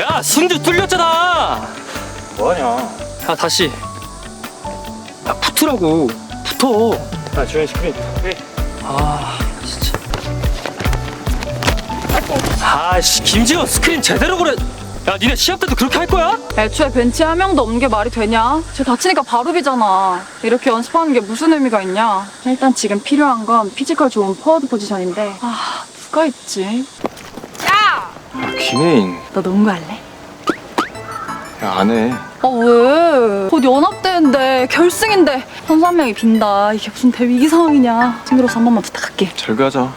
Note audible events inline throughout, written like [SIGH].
야 승주 뚫렸잖아 뭐하냐? 야 다시 야 붙으라고 붙어 아 주현 스크린. 아 진짜 아씨 김지현 스크린 제대로 그래 야 니네 시합 때도 그렇게 할 거야? 애초에 벤치에 한 명도 없는 게 말이 되냐? 쟤 다치니까 바로 비잖아. 이렇게 연습하는 게 무슨 의미가 있냐? 일단 지금 필요한 건 피지컬 좋은 포워드 포지션인데 아 누가 있지? 야! 김혜인. 너 농구 할래? 야안 해. 아 왜? 곧 연합대회인데 결승인데 선수 한 명이 빈다. 이게 무슨 대위기 상황이냐? 친구로서 한 번만 부탁할게. 잘 가자.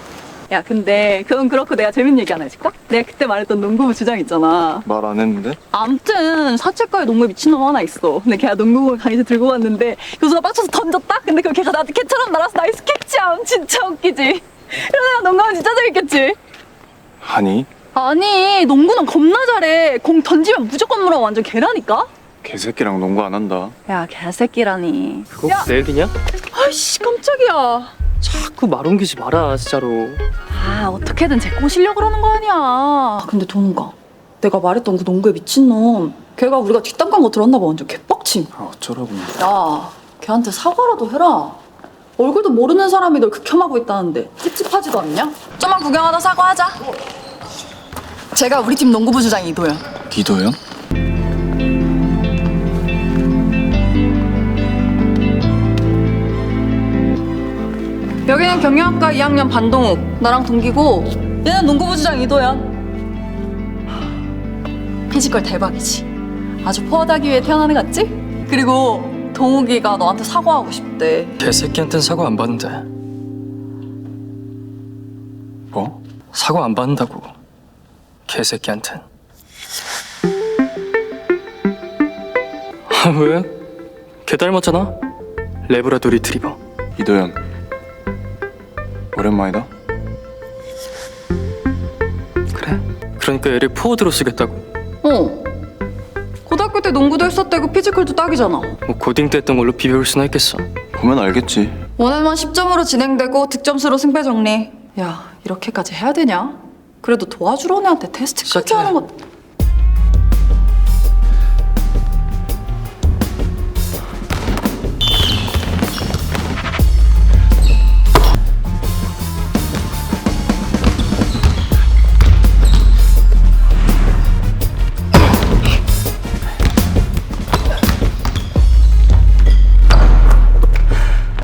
야 근데 그건 그렇고 내가 재밌는 얘기 하나 해줄까? 내가 그때 말했던 농구부 주장 있잖아. 말 안 했는데? 암튼 사채과에 농구에 미친놈 하나 있어. 근데 걔가 농구공을 강의실 들고 왔는데 교수가 빡쳐서 던졌다? 근데 그 걔가 나한테 개처럼 날아서 나이스 캐치함. 진짜 웃기지? 이러다가 농구하면 진짜 재밌겠지? 아니 아니 농구는 겁나 잘해. 공 던지면 무조건 물어 완전 개라니까? 개새끼랑 농구 안 한다. 야 개새끼라니. 그거 야. 내 얘기냐? 아이씨 깜짝이야. 자꾸 말 옮기지 마라 진짜로 아 어떻게든 제 꼬시려 그러는 거 아니야. 근데 동훈가 내가 말했던 그 농구에 미친놈 걔가 우리가 뒷담 간거 들었나 봐 완전 개빡침. 아 어쩌라고. 야, 걔한테 사과라도 해라. 얼굴도 모르는 사람이 널 극혐하고 있다는데 찝찝하지도 않냐? 좀만 구경하다 사과하자. 제가 우리 팀 농구부 주장 이도현. 기도현? 여기는 경영학과 2학년 반동욱. 나랑 동기고 얘는 농구부 주장 이도현. 피지컬 대박이지. 아주 포워드하기 위해 태어나는 것 같지? 그리고 동욱이가 너한테 사과하고 싶대. 개새끼한텐 사과 안 받는데 뭐? 사과 안 받는다고 개새끼한텐 아 왜? 걔 닮았잖아 레브라도 리트리버 이도현. 오랜만이다. 그래 그러니까 얘를 포워드로 쓰겠다고 어. 고등학교 때 농구도 했었대고 피지컬도 딱이잖아. 뭐 고딩 때 했던 걸로 비벼올 수나 있겠어 보면 알겠지. 원활만 10점으로 진행되고 득점수로 승패 정리. 야, 이렇게까지 해야 되냐? 그래도 도와주러 애한테 테스트까지. 하는 건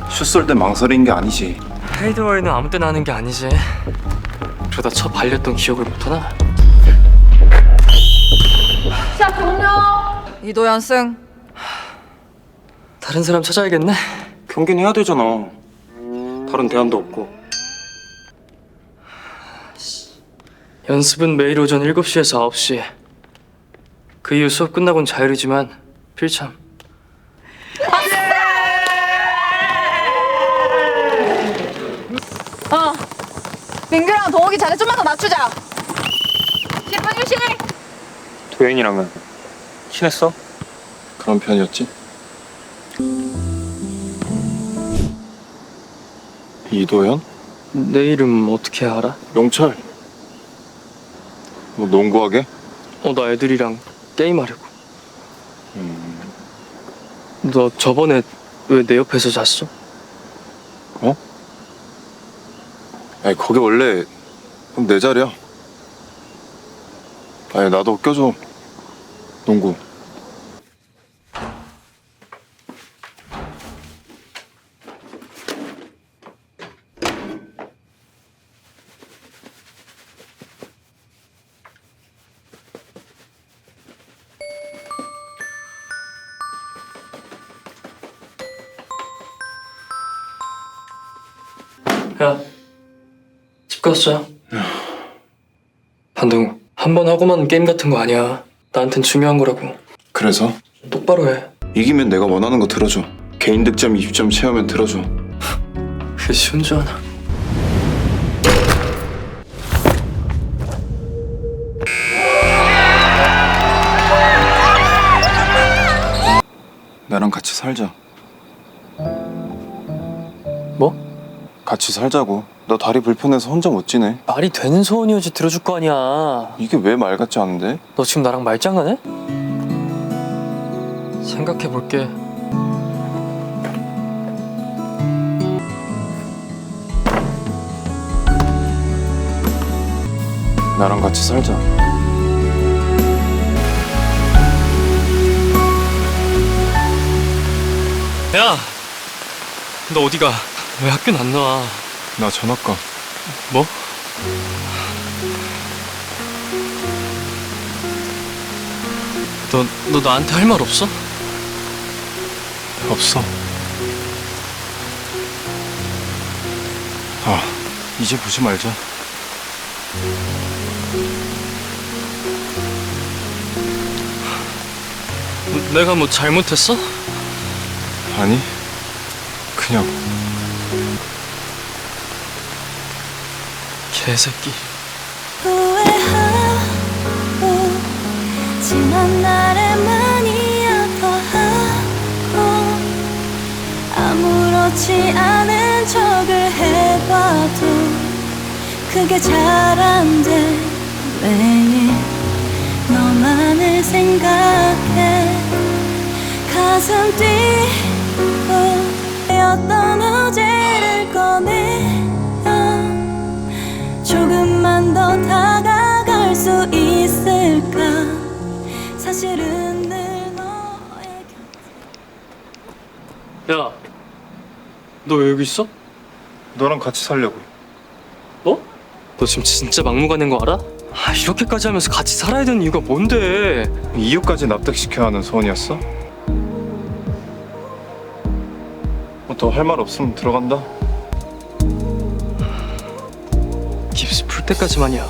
슛쏠때 망설인 게 아니지. 헤이드와이는 아무 때나 하는 게 아니지 그러다 쳐 발렸던 기억을 못하나? 자, 종료! 이도현 승. 다른 사람 찾아야겠네 경기는 해야 되잖아. 다른 대안도 없고. 연습은 매일 오전 7시에서 9시 그 이후 수업 끝나곤 자율이지만 필참 어. 민규랑 동욱이 자리 좀만 더 낮추자. 10분 휴식! 도현이랑은 친했어? 그런 편이었지. 이도현? 내 이름 어떻게 알아? 용철. 뭐 농구하게? 어 나 애들이랑 게임하려고 음. 너 저번에 왜 내 옆에서 잤어? 아니 거기 원래 내 자리야. 아니 나도 껴줘. 농구. 야, 집 갔어. 반동 한 번 하고만 게임 같은 거 아니야. 나한텐 중요한 거라고. 그래서 똑바로 해. 이기면 내가 원하는 거 들어줘. 개인 득점 20점 채우면 들어줘. [LAUGHS] 그게 쉬운 줄 아나. 나랑 같이 살자. 뭐? 같이 살자고. 너 다리 불편해서 혼자 못 지내. 말이 되는 소원이어지 들어줄 거 아니야. 이게 왜 말 같지 않은데? 너 지금 나랑 말장난해? 생각해 볼게. 나랑 같이 살자. 야, 너 어디가? 왜 학교는 안 나와? 나 전학가. 뭐? 너, 너 나한테 할 말 없어? 없어. 아, 이제 보지 말자. 내가 뭐 잘못했어? 아니, 그냥 개새끼. 후회하고 지난 날을 많이 아파하고 아무렇지 않은 척을 해봐도 그게 잘 안 돼 매일 너만을 생각해 가슴 뛰고 어떤 어제 너 왜 여기 있어? 너랑 같이 살려고. 너? 너 지금 진짜 막무가내인 거 알아? 아, 이렇게까지 하면서 같이 살아야 되는 이유가 뭔데? 이유까지 납득시켜야 하는 소원이었어? 뭐 더 할 말 없으면 들어간다. 깁스 풀 때까지만이야.